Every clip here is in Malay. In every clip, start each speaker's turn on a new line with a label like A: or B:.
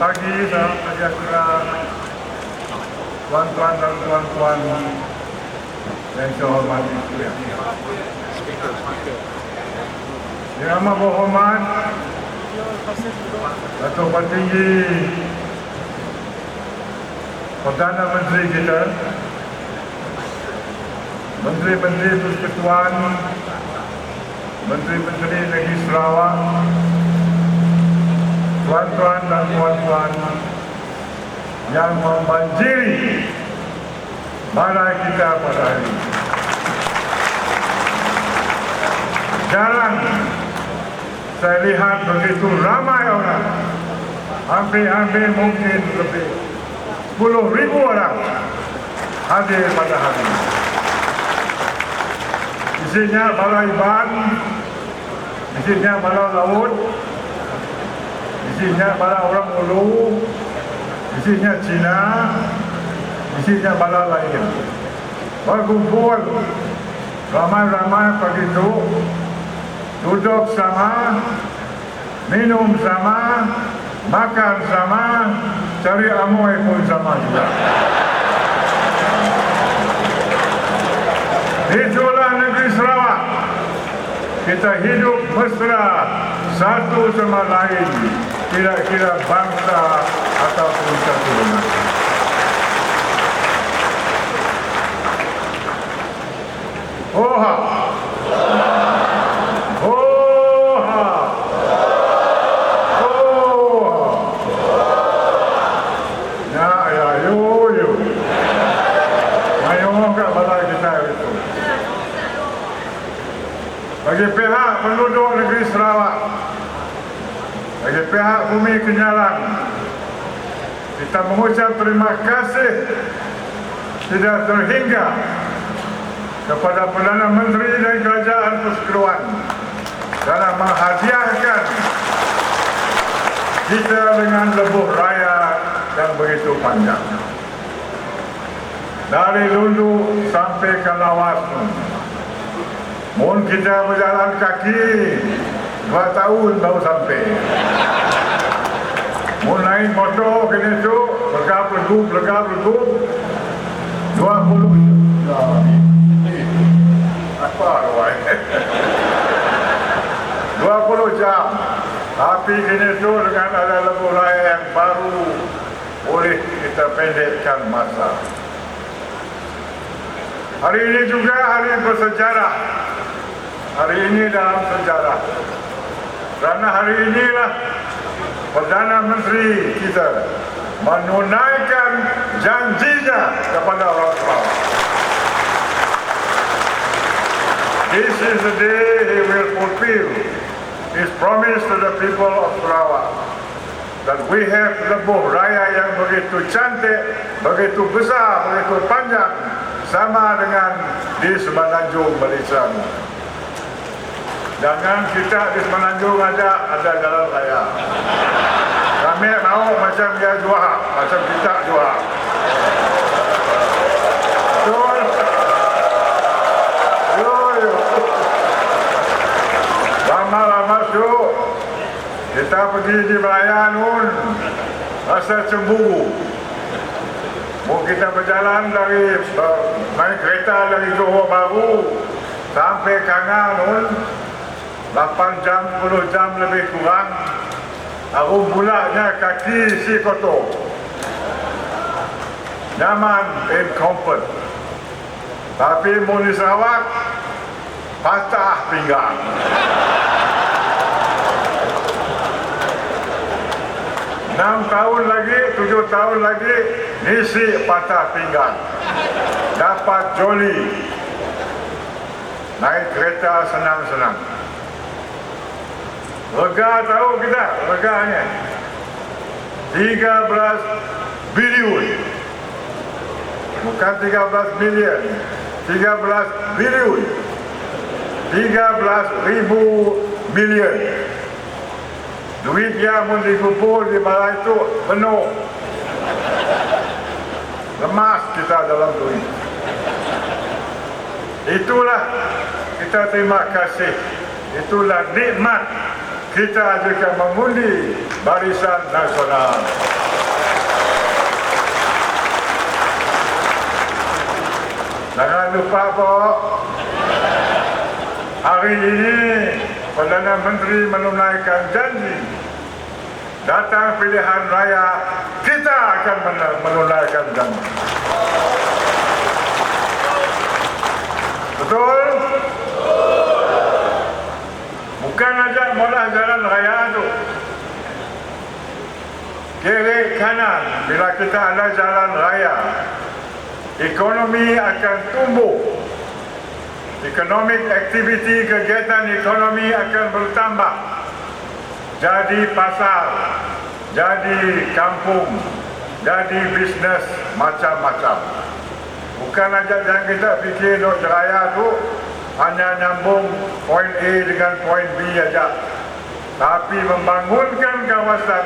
A: Pagi, salam sejahtera. Tuan-tuan dan tuan-tuan Yang saya hormati sekalian. Yang amat berhormat Datuk Petinggi Perdana Menteri kita Menteri-Menteri Persekutuan Menteri-Menteri Negeri Sarawak Tuan-tuan dan puan-puan Yang membanjiri Balai kita pada hari ini. Jarang saya lihat begitu ramai orang Hampir-hampir mungkin lebih 10 ribu orang hadir pada hari ini. Isinya balai ban Isinya balai laut Isinya balai orang ulu Isinya Cina Isinya balai lain Berkumpul Ramai-ramai begitu Duduk sama Minum sama Makan sama Cari amoy pun sama juga Itulah negeri Sarawak. Kita hidup mesra satu sama lain. kira-kira bangsa atau. Oha, pihak bumi Kenyalang, kita mengucap terima kasih tidak terhingga kepada Perdana Menteri dan Kerajaan Persekutuan dalam menghadiahkan kita dengan lebuh raya yang begitu panjang. Dari Lulu sampai ke Lawas Mohon kita berjalan kaki Dua tahun baru sampai. Naik motor ke situ Legap legup, legap legup Dua puluh Apa awak? Dua puluh jam. Tapi kini tu dengan ada lebuh raya yang baru Boleh kita pendekkan masa. Hari ini juga hari bersejarah. Hari ini dalam sejarah. Kerana hari inilah Perdana Menteri kita menunaikan janjinya kepada orang Sarawak. This is the day he will fulfill his promise to the people of Sarawak that we have lebuh raya yang begitu cantik, begitu besar, begitu panjang sama dengan di Semenanjung Malaysia. Jangan kita di Semenanjung ada ada jalan raya. Kami mau macam dia jual, macam kita jual. Kita pergi di Melayan pun rasa cemburu. Mau kita berjalan dari naik kereta dari Johor Bahru sampai Kangang pun 8 jam, 10 jam lebih kurang. Aku bulaknya kaki si kotor. Nyaman and comfort. Tapi mau Sarawak, patah pinggang. Enam tahun lagi, tujuh tahun lagi, Nisi patah pinggang Dapat joli Naik kereta senang-senang Lega tahu kita Leganya 13 bilion. Bukan 13 million 13 bilion. 13 ribu bilion Duit yang pun dikumpul di balai itu penuh. Lemas kita dalam duit. Itulah kita terima kasih. Itulah nikmat kita juga mengundi Barisan Nasional. Jangan lupa Pak, hari ini Perdana Menteri menunaikan janji datang pilihan raya kita akan men- menunaikan janji. Betul? Bukan aja mula jalan raya itu. Kiri kanan bila kita ada jalan raya, ekonomi akan tumbuh. Economic activity kegiatan ekonomi akan bertambah. Jadi pasar, jadi kampung, jadi bisnes macam-macam. Bukan aja jangan kita fikir dok raya tu hanya nyambung poin A dengan poin B aja. Tapi membangunkan kawasan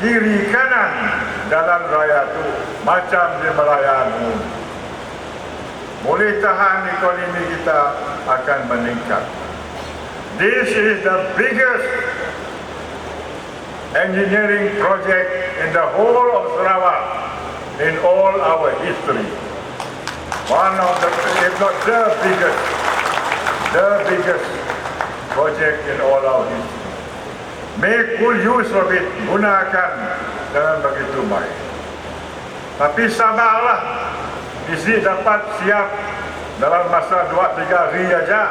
A: kiri kanan jalan raya tu macam di Melayan Umum. Boleh tahan ekonomi kita akan meningkat. This is the biggest engineering project in the whole of Sarawak in all our history. One of the, if not the biggest, the biggest project in all our history. Make full use of it, gunakan dengan begitu baik. Tapi sabarlah, isi dapat siap dalam masa 2-3 hari aja.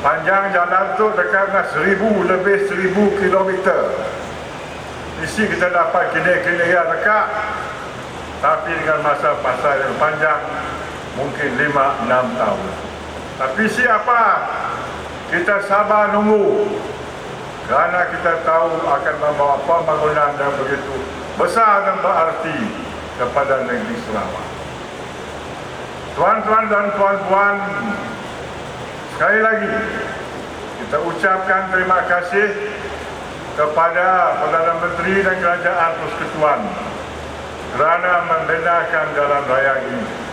A: Panjang jalan tu dekat dengan seribu lebih seribu kilometer. Isi kita dapat kini-kini ya dekat. Tapi dengan masa-masa yang panjang, mungkin 5-6 tahun. Tapi siapa? Kita sabar nunggu. Kerana kita tahu akan membawa pembangunan yang begitu besar dan berarti kepada negeri Sarawak. Tuan-tuan dan puan-puan, sekali lagi kita ucapkan terima kasih kepada Perdana Menteri dan Kerajaan Persekutuan kerana membenarkan jalan raya ini.